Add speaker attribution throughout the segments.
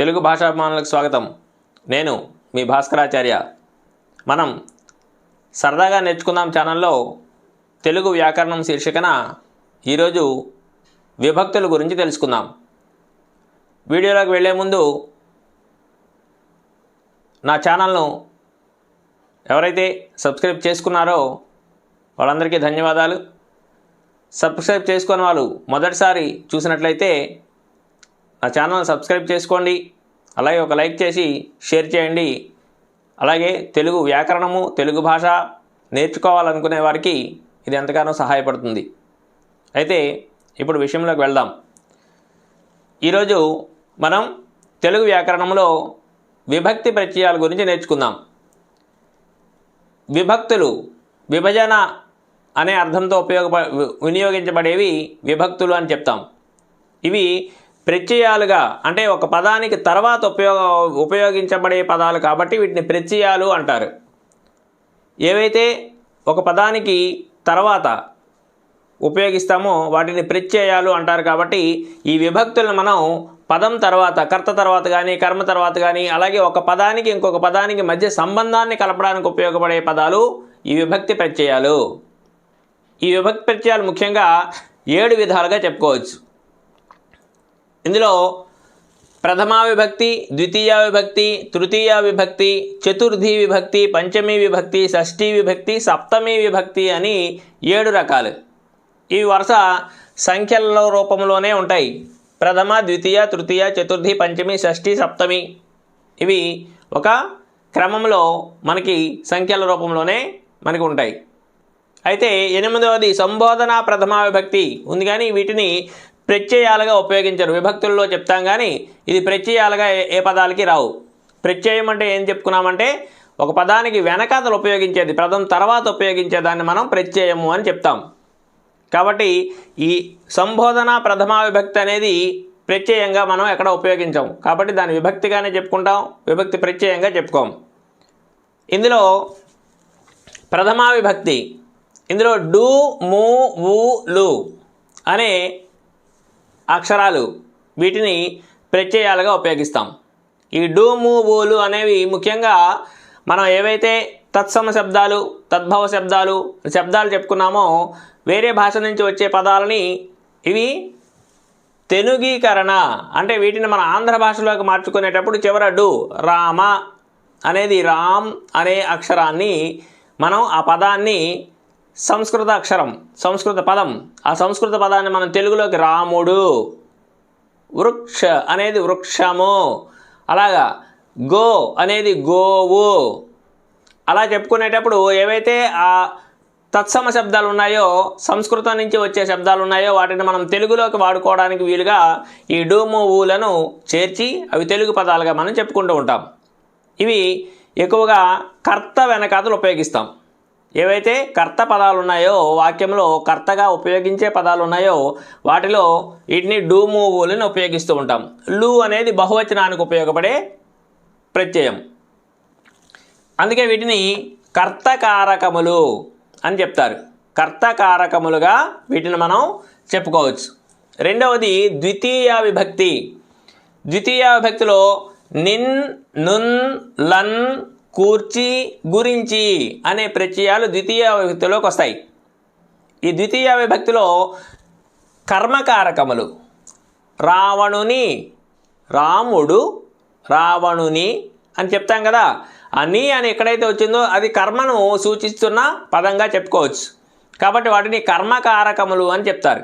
Speaker 1: తెలుగు భాషాభిమానులకు స్వాగతం. నేను మీ భాస్కరాచార్య. మనం సరదాగా నేర్చుకుందాం ఛానల్లో తెలుగు వ్యాకరణం శీర్షికన ఈరోజు విభక్తుల గురించి తెలుసుకుందాం. వీడియోలోకి వెళ్ళే ముందు నా ఛానల్ను ఎవరైతే సబ్స్క్రైబ్ చేసుకున్నారో వాళ్ళందరికీ ధన్యవాదాలు. సబ్స్క్రైబ్ చేసుకున్న వాళ్ళు మొదటిసారి చూసినట్లయితే నా ఛానల్ సబ్స్క్రైబ్ చేసుకోండి. అలాగే ఒక లైక్ చేసి షేర్ చేయండి. అలాగే తెలుగు వ్యాకరణము తెలుగు భాష నేర్చుకోవాలనుకునే వారికి ఇది ఎంతగానో సహాయపడుతుంది. అయితే ఇప్పుడు విషయంలోకి వెళ్దాం. ఈరోజు మనం తెలుగు వ్యాకరణంలో విభక్తి ప్రత్యయాల గురించి నేర్చుకుందాం. విభక్తులు విభజన అనే అర్థంతో ఉపయోగప వినియోగించబడేవి విభక్తులు అని చెప్తాం. ఇవి ప్రత్యయాలుగా అంటే ఒక పదానికి తర్వాత ఉపయోగ ఉపయోగించబడే పదాలు కాబట్టి వీటిని ప్రత్యయాలు అంటారు. ఏవైతే ఒక పదానికి తర్వాత ఉపయోగిస్తామో వాటిని ప్రత్యయాలు అంటారు కాబట్టి ఈ విభక్తులను మనం పదం తర్వాత కర్త తర్వాత కానీ కర్మ తర్వాత కానీ అలాగే ఒక పదానికి ఇంకొక పదానికి మధ్య సంబంధాన్ని కలపడానికి ఉపయోగపడే పదాలు ఈ విభక్తి ప్రత్యయాలు. ఈ విభక్తి ప్రత్యయాలు ముఖ్యంగా ఏడు విధాలుగా చెప్పుకోవచ్చు. ఇందులో ప్రథమా విభక్తి ద్వితీయ విభక్తి తృతీయ విభక్తి చతుర్థి విభక్తి పంచమీ విభక్తి షష్ఠీ విభక్తి సప్తమీ విభక్తి అని ఏడు రకాలు. ఇవి వరుస సంఖ్యల రూపంలోనే ఉంటాయి. ప్రథమ ద్వితీయ తృతీయ చతుర్థి పంచమి షష్ఠి సప్తమి. ఇవి ఒక క్రమంలో మనకి సంఖ్యల రూపంలోనే మనకి ఉంటాయి. అయితే ఎనిమిదవది సంబోధన ప్రథమా విభక్తి. ఉంది కానీ వీటిని ప్రత్యయాలుగా ఉపయోగించరు. విభక్తుల్లో చెప్తాం కానీ ఇది ప్రత్యయాలుగా ఏ ఏ పదాలకి రావు. ప్రత్యయం అంటే ఏం చెప్పుకున్నామంటే ఒక పదానికి వెనకాతలు ఉపయోగించేది ప్రథం తర్వాత ఉపయోగించేదాన్ని మనం ప్రత్యయము అని చెప్తాం. కాబట్టి ఈ సంబోధన ప్రథమా విభక్తి అనేది ప్రత్యయంగా మనం ఎక్కడ ఉపయోగించాం. కాబట్టి దాన్ని విభక్తిగానే చెప్పుకుంటాం విభక్తి ప్రత్యయంగా చెప్పుకోం. ఇందులో ప్రథమా విభక్తి ఇందులో డు మూ ఊ లు అనే అక్షరాలు వీటిని ప్రత్యయాలుగా ఉపయోగిస్తాం. ఈ డూము ఓలు అనేవి ముఖ్యంగా మనం ఏవైతే తత్సమ శబ్దాలు తద్భవ శబ్దాలు శబ్దాలు చెప్పుకున్నామో వేరే భాష నుంచి వచ్చే పదాలని ఇవి తెలుగీకరణ అంటే వీటిని మన ఆంధ్ర భాషలోకి మార్చుకునేటప్పుడు చివర డు రామ అనేది రామ్ అనే అక్షరాన్ని మనం ఆ పదాన్ని సంస్కృత అక్షరం సంస్కృత పదం. ఆ సంస్కృత పదాన్ని మనం తెలుగులోకి రాముడు వృక్ష అనేది వృక్షము అలాగా గో అనేది గోవు. అలా చెప్పుకునేటప్పుడు ఏవైతే ఆ తత్సమ శబ్దాలు ఉన్నాయో సంస్కృతం నుంచి వచ్చే శబ్దాలు ఉన్నాయో వాటిని మనం తెలుగులోకి వాడుకోవడానికి వీలుగా ఈ డూము ఊలను చేర్చి అవి తెలుగు పదాలుగా మనం చెప్పుకుంటూ ఉంటాం. ఇవి ఎక్కువగా కర్త వెనకాతలు ఉపయోగిస్తాం. ఏవైతే కర్త పదాలు ఉన్నాయో వాక్యంలో కర్తగా ఉపయోగించే పదాలు ఉన్నాయో వాటిలో వీటిని డూ ఊలను ఉపయోగిస్తూ ఉంటాం. లు అనేది బహువచనానికి ఉపయోగపడే ప్రత్యయం. అందుకే వీటిని కర్తకారకములు అని చెప్తారు. కర్తకారకములుగా వీటిని మనం చెప్పుకోవచ్చు. రెండవది ద్వితీయ విభక్తి. ద్వితీయ విభక్తిలో నిన్ నున్ లన్ కూర్చి గురించి అనే ప్రత్యయాలు ద్వితీయ విభక్తిలోకి వస్తాయి. ఈ ద్వితీయ విభక్తిలో కర్మకారకములు. రావణుని రాముడు రావణుని అని చెప్తాం కదా. ఆ నీ అని ఎక్కడైతే వచ్చిందో అది కర్మను సూచిస్తున్న పదంగా చెప్పుకోవచ్చు. కాబట్టి వాటిని కర్మకారకములు అని చెప్తారు.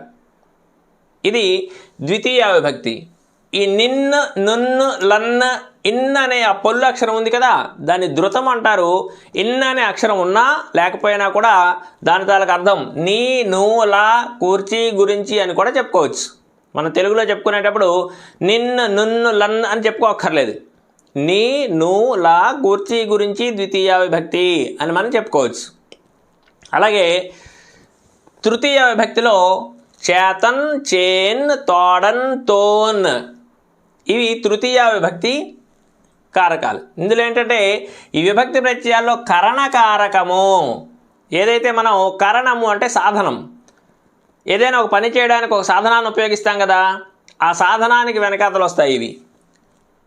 Speaker 1: ఇది ద్వితీయ విభక్తి. ఈ నిన్న నున్ను లన్న ఇన్ అనే ఆ పొల్లు అక్షరం ఉంది కదా దాన్ని ధృతం అంటారు. ఇన్ అనే అక్షరం ఉన్నా లేకపోయినా కూడా దాని తాలకు అర్థం నీ నువ్వు లా కూర్చి గురించి అని కూడా చెప్పుకోవచ్చు. మన తెలుగులో చెప్పుకునేటప్పుడు నిన్ను నున్ను లన్ అని చెప్పుకోక్కర్లేదు. నీ ను లా కూర్చి గురించి ద్వితీయ విభక్తి అని మనం చెప్పుకోవచ్చు. అలాగే తృతీయ విభక్తిలో చేతన్ చేన్ తోడన్ తోన్ ఇవి తృతీయ విభక్తి కారకాలు. ఇందులో ఏంటంటే ఈ విభక్తి ప్రత్యయాల్లో కరణకారకము. ఏదైతే మనం కరణము అంటే సాధనం. ఏదైనా ఒక పని చేయడానికి ఒక సాధనాన్ని ఉపయోగిస్తాం కదా ఆ సాధనానికి వెనకాతలు వస్తాయి ఇవి.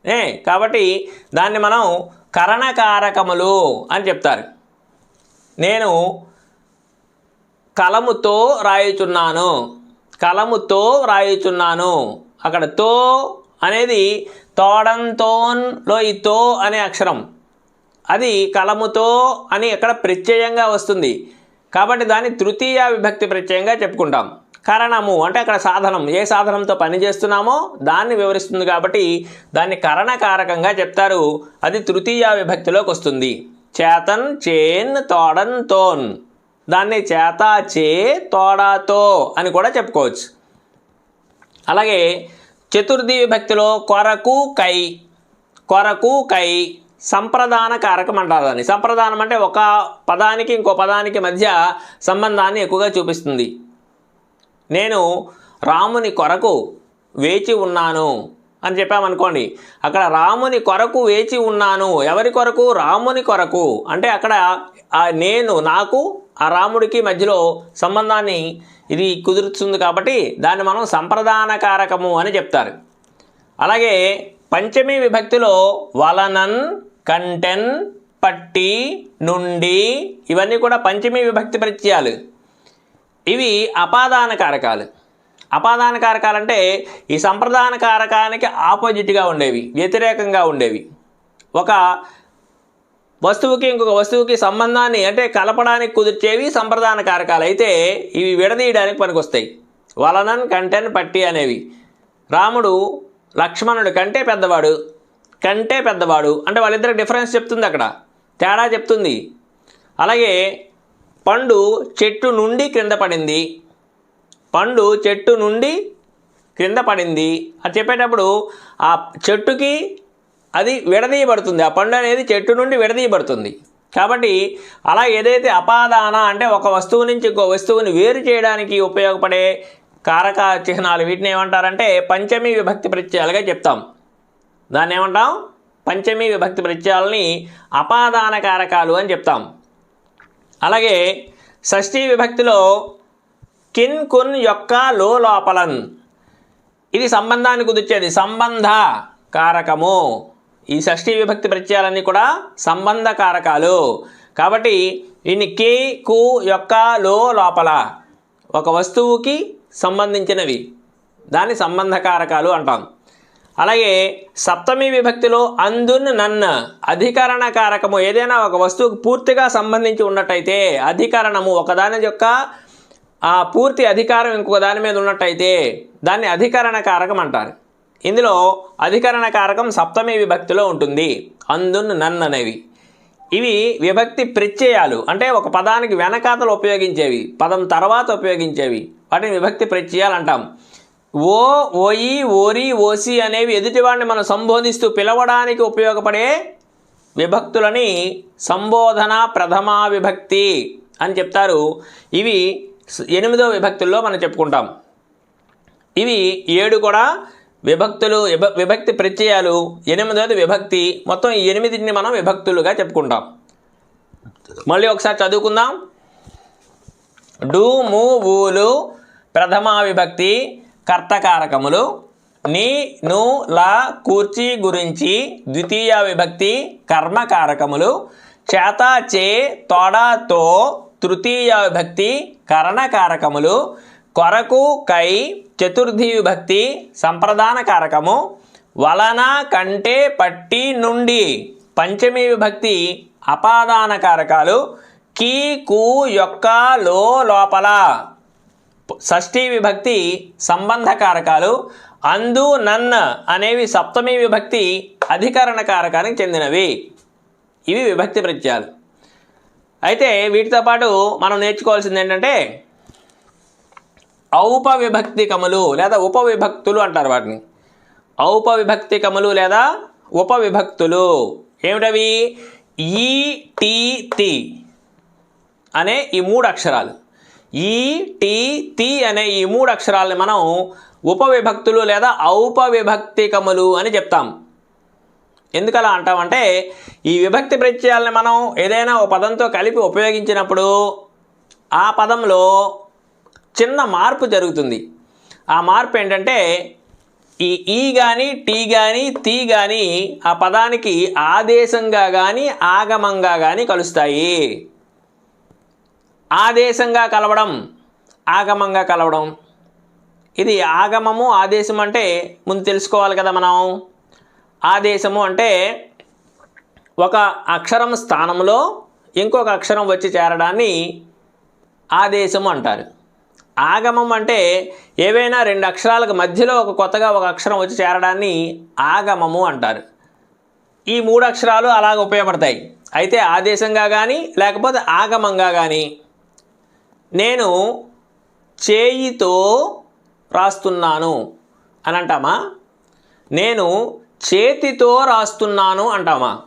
Speaker 1: ఏ కాబట్టి దాన్ని మనం కరణకారకములు అని చెప్తారు. నేను కలముతో రాయుచున్నాను. కలముతో రాయుచున్నాను. అక్కడ తో అనేది తోడంతోన్లో ఈ తో అనే అక్షరం. అది కలముతో అని ఇక్కడ ప్రత్యయంగా వస్తుంది. కాబట్టి దాన్ని తృతీయ విభక్తి ప్రత్యయంగా చెప్పుకుంటాం. కరణము అంటే అక్కడ సాధనం. ఏ సాధనంతో పని చేస్తున్నామో దాన్ని వివరిస్తుంది కాబట్టి దాన్ని కరణకారకంగా చెప్తారు. అది తృతీయ విభక్తిలోకి వస్తుంది. చేతన్ చేన్ తోడన్ తోన్. దాన్ని చేత చే తోడాతో అని కూడా చెప్పుకోవచ్చు. అలాగే చతుర్థి విభక్తిలో కొరకు కై. కొరకు కై. సంప్రదాన కారకం అంటారు దాన్ని. సంప్రదానం అంటే ఒక పదానికి ఇంకో పదానికి మధ్య సంబంధాన్ని ఎక్కువగా చూపిస్తుంది. నేను రాముని కొరకు వేచి ఉన్నాను అని చెప్పామనుకోండి అక్కడ రాముని కొరకు వేచి ఉన్నాను. ఎవరి కొరకు? రాముని కొరకు. అంటే అక్కడ నేను నాకు ఆ రాముడికి మధ్యలో సంబంధాన్ని ఇది కుదురుతుంది కాబట్టి దాన్ని మనం సంప్రదాన కారకము అని చెప్తారు. అలాగే పంచమి విభక్తిలో వలనన్ కంటెన్ పట్టి నుండి ఇవన్నీ కూడా పంచమి విభక్తి ప్రత్యయాలు. ఇవి అపాదాన కారకాలు అపాదాన కారకాలు అంటే ఈ సంప్రదాన కారకానికి ఆపోజిట్గా ఉండేవి వ్యతిరేకంగా ఉండేవి. ఒక వస్తువుకి ఇంకొక వస్తువుకి సంబంధాన్ని అంటే కలపడానికి కుదిర్చేవి సంప్రదాన కారకాలు. అయితే ఇవి విడదీయడానికి పనికొస్తాయి. వలనన్ కంటెన్ పట్టి అనేవి. రాముడు లక్ష్మణుడు కంటే పెద్దవాడు కంటే పెద్దవాడు అంటే వాళ్ళిద్దరికి డిఫరెన్స్ చెప్తుంది అక్కడ. తేడా చెప్తుంది. అలాగే పండు చెట్టు నుండి క్రింద పడింది. పండు చెట్టు నుండి క్రింద పడింది. అది చెప్పేటప్పుడు ఆ చెట్టుకి అది విడదీయబడుతుంది. ఆ పండు అనేది చెట్టు నుండి విడదీయబడుతుంది. కాబట్టి అలా ఏదైతే అపాదాన అంటే ఒక వస్తువు నుంచి ఇంకో వస్తువుని వేరు చేయడానికి ఉపయోగపడే కారక చిహ్నాలు వీటిని ఏమంటారంటే పంచమి విభక్తి ప్రత్యయాలుగా చెప్తాం. దాన్ని ఏమంటాం? పంచమీ విభక్తి ప్రత్యయాలని అపాదాన కారకాలు అని చెప్తాం. అలాగే షష్ఠీ విభక్తిలో కిన్ కున్ యొక్క లో లోపలన్ ఇది సంబంధాన్ని కుదిర్చేది. సంబంధ కారకము. ఈ షష్ఠీ విభక్తి ప్రత్యయాలన్నీ కూడా సంబంధ కారకాలు కాబట్టి ఇన్ని కి కు యొక్క లో లోపల ఒక వస్తువుకి సంబంధించినవి. దాన్ని సంబంధ కారకాలు అంటాం. అలాగే సప్తమి విభక్తిలో అందున్ నన్న అధికరణ కారకము ఏదైనా ఒక వస్తువుకు పూర్తిగా సంబంధించి ఉన్నట్టయితే అధికరణము ఒకదాని యొక్క ఆ పూర్తి అధికారం ఇంకొక దాని మీద ఉన్నట్టయితే దాన్ని అధికరణ కారకం అంటారు. ఇందులో అధికరణ కారకం సప్తమి విభక్తిలో ఉంటుంది. అందున్ నన్ అనేవి. ఇవి విభక్తి ప్రత్యయాలు. అంటే ఒక పదానికి వెనకాతలు ఉపయోగించేవి. పదం తర్వాత ఉపయోగించేవి. వాటిని విభక్తి ప్రత్యయాలు అంటాం. ఓ ఓయి ఓరి ఓసి అనేవి ఎదుటివాడిని మనం సంబోధిస్తూ పిలవడానికి ఉపయోగపడే విభక్తులని సంబోధన ప్రథమా విభక్తి అని చెప్తారు. ఇవి ఎనిమిదో విభక్తుల్లో మనం చెప్పుకుంటాం. ఇవి ఏడు కూడా విభక్తులు విభ- విభక్తి ప్రత్యయాలు ఎనిమిదవది విభక్తి. మొత్తం ఎనిమిదిని మనం విభక్తులుగా చెప్పుకుంటాం. మళ్ళీ ఒకసారి చదువుకుందాం. డు ము ఊలు ప్రథమా విభక్తి కర్తకారకములు. నీ ను లా కూర్చి గురించి ద్వితీయ విభక్తి కర్మకారకములు. చేత చే తోడాతో తృతీయ విభక్తి కరణకారకములు. కొరకు కై చతుర్థి విభక్తి సంప్రదాన కారకము వలన కంటే పట్టి నుండి పంచమి విభక్తి అపాదాన కారకాలు కీ కు యొక్క లో లోపల. షష్ఠీ విభక్తి సంబంధ కారకాలు అందు నన్న అనేవి సప్తమి విభక్తి అధికరణ కారకానికి చెందినవి. ఇవి విభక్తి ప్రత్యయాలు. అయితే వీటితో పాటు మనం నేర్చుకోవాల్సింది ఏంటంటే ఔపవిభక్తికములు లేదా ఉపవిభక్తులు అంటారు వాటిని. ఔపవిభక్తికములు లేదా ఉపవిభక్తులు. ఏమిటవి? ఈ టీ తి అనే ఈ మూడు అక్షరాలు. ఈ టీ తి అనే ఈ మూడు అక్షరాలని మనం ఉపవిభక్తులు లేదా ఔపవిభక్తికములు అని చెప్తాం. ఎందుకలా అంటామంటే ఈ విభక్తి ప్రత్యయాలని మనం ఏదైనా ఒక పదంతో కలిపి ఉపయోగించినప్పుడు ఆ పదంలో చిన్న మార్పు జరుగుతుంది. ఆ మార్పు ఏంటంటే ఈ ఈ కానీ టీ కానీ తీ కానీ ఆ పదానికి ఆదేశంగా కానీ ఆగమంగా కానీ కలుస్తాయి. ఆదేశంగా కలవడం ఆగమంగా కలవడం. ఇది ఆగమము ఆదేశం అంటే ముందు తెలుసుకోవాలి కదా మనం. ఆదేశము అంటే ఒక అక్షరం స్థానంలో ఇంకొక అక్షరం వచ్చి చేరడాన్ని ఆదేశము అంటారు. ఆగమం అంటే ఏవైనా రెండు అక్షరాలకు మధ్యలో ఒక కొత్తగా ఒక అక్షరం వచ్చి చేరడాన్ని ఆగమము అంటారు. ఈ మూడు అక్షరాలు అలాగ ఉపయోగపడతాయి. అయితే ఆదేశంగా కానీ లేకపోతే ఆగమంగా కానీ నేను చేయితో రాస్తున్నాను అని అంటామా? నేను చేతితో రాస్తున్నాను అంటామా?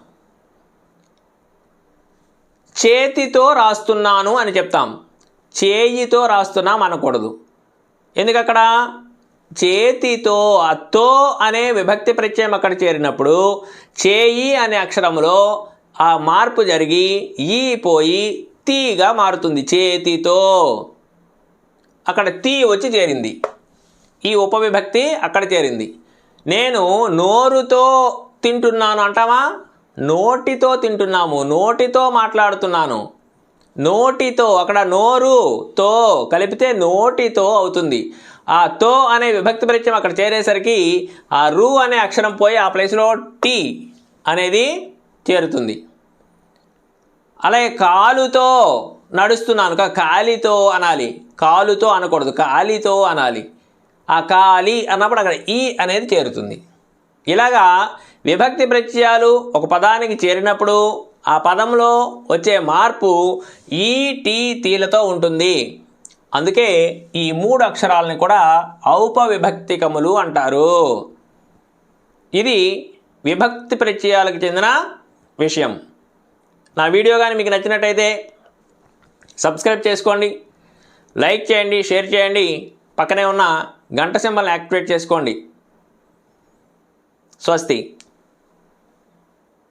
Speaker 1: చేతితో రాస్తున్నాను అని చెప్తాం. చేయితో రాస్తున్నాం అనకూడదు. ఎందుకు అక్కడ చేతితో అత్తో అనే విభక్తి ప్రత్యయం అక్కడ చేరినప్పుడు చేయి అనే అక్షరంలో ఆ మార్పు జరిగి ఈ పోయి తీగా మారుతుంది. చేతితో. అక్కడ తీ వచ్చి చేరింది. ఈ ఉపవిభక్తి అక్కడ చేరింది. నేను నోరుతో తింటున్నాను అంటావా? నోటితో తింటున్నాము. నోటితో మాట్లాడుతున్నాను. నోటితో అక్కడ నోరు తో కలిపితే నోటితో అవుతుంది. ఆ తో అనే విభక్తి పరిచయం అక్కడ చేరేసరికి ఆ రు అనే అక్షరం పోయి ఆ ప్లేస్లో టీ అనేది చేరుతుంది. అలాగే కాలుతో నడుస్తున్నాను కా- కాలితో అనాలి. కాలుతో అనకూడదు కాలితో అనాలి. ఆ కాలి అన్నప్పుడు అక్కడ ఈ అనేది చేరుతుంది. ఇలాగా విభక్తి ప్రత్యయాలు ఒక పదానికి చేరినప్పుడు ఆ పదంలో వచ్చే మార్పు ఈ టీ తీలతో ఉంటుంది. అందుకే ఈ మూడు అక్షరాలని కూడా ఔపవిభక్తికములు అంటారు. ఇది విభక్తి ప్రత్యయాలకు చెందిన విషయం. నా వీడియో కానీ మీకు నచ్చినట్టయితే సబ్స్క్రైబ్ చేసుకోండి. లైక్ చేయండి షేర్ చేయండి. పక్కనే ఉన్న గంట సింబల్ని యాక్టివేట్ చేసుకోండి. స్వస్తి.